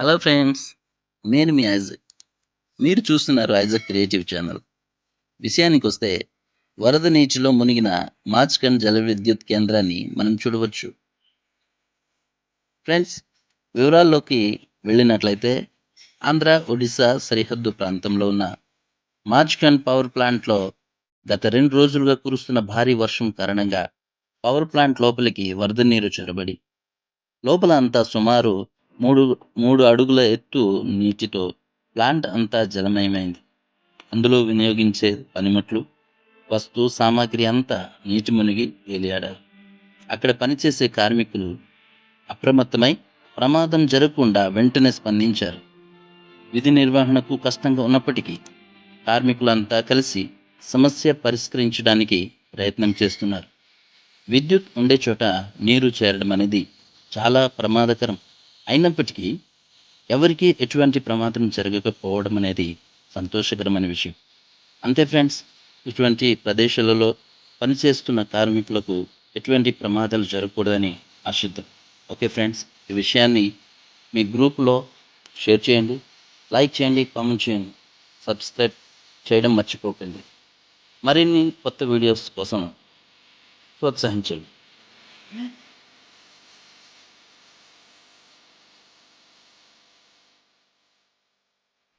Hello friends నేను మీ Isaac. మీరు చూస్తున్నారు ఐజక్ క్రియేటివ్ ఛానల్. విషయానికి వస్తే వరద నీటిలో మునిగిన మాచ్కన్ జల విద్యుత్ కేంద్రాన్ని మనం చూడవచ్చు. ఫ్రెండ్స్ వివరాల్లోకి వెళ్ళినట్లయితే ఆంధ్ర ఒడిశా సరిహద్దు ప్రాంతంలో ఉన్న మాచ్కన్ పవర్ ప్లాంట్లో గత రెండు రోజులుగా కురుస్తున్న భారీ వర్షం కారణంగా పవర్ ప్లాంట్ లోపలికి వరద నీరు చొరబడి లోపల అంతా సుమారు మూడు మూడు అడుగుల ఎత్తు నీటితో ప్లాంట్ అంతా జలమయమైంది. అందులో వినియోగించే పనిముట్లు వస్తు సామాగ్రి అంతా నీటి మునిగి తేలియాడారు అక్కడ పనిచేసే కార్మికులు అప్రమత్తమై ప్రమాదం జరగకుండా వెంటనే స్పందించారు. విధి నిర్వహణకు కష్టంగా ఉన్నప్పటికీ కార్మికులంతా కలిసి సమస్య పరిష్కరించడానికి ప్రయత్నం చేస్తున్నారు. విద్యుత్ ఉండే చోట నీరు చేరడం అనేది చాలా ప్రమాదకరం. అయినప్పటికీ ఎవరికీ ఎటువంటి ప్రమాదం జరగకపోవడం అనేది సంతోషకరమైన విషయం. అంతే ఫ్రెండ్స్ ఇటువంటి ప్రదేశాలలో పనిచేస్తున్న కార్మికులకు ఎటువంటి ప్రమాదాలు జరగకూడదని ఆశిద్దాం. ఓకే ఫ్రెండ్స్ ఈ విషయాన్ని మీ గ్రూప్లో షేర్ చేయండి లైక్ చేయండి కామెంట్ చేయండి సబ్స్క్రైబ్ చేయడం మర్చిపోకండి. మరిన్ని కొత్త వీడియోస్ కోసం ప్రోత్సహించండి.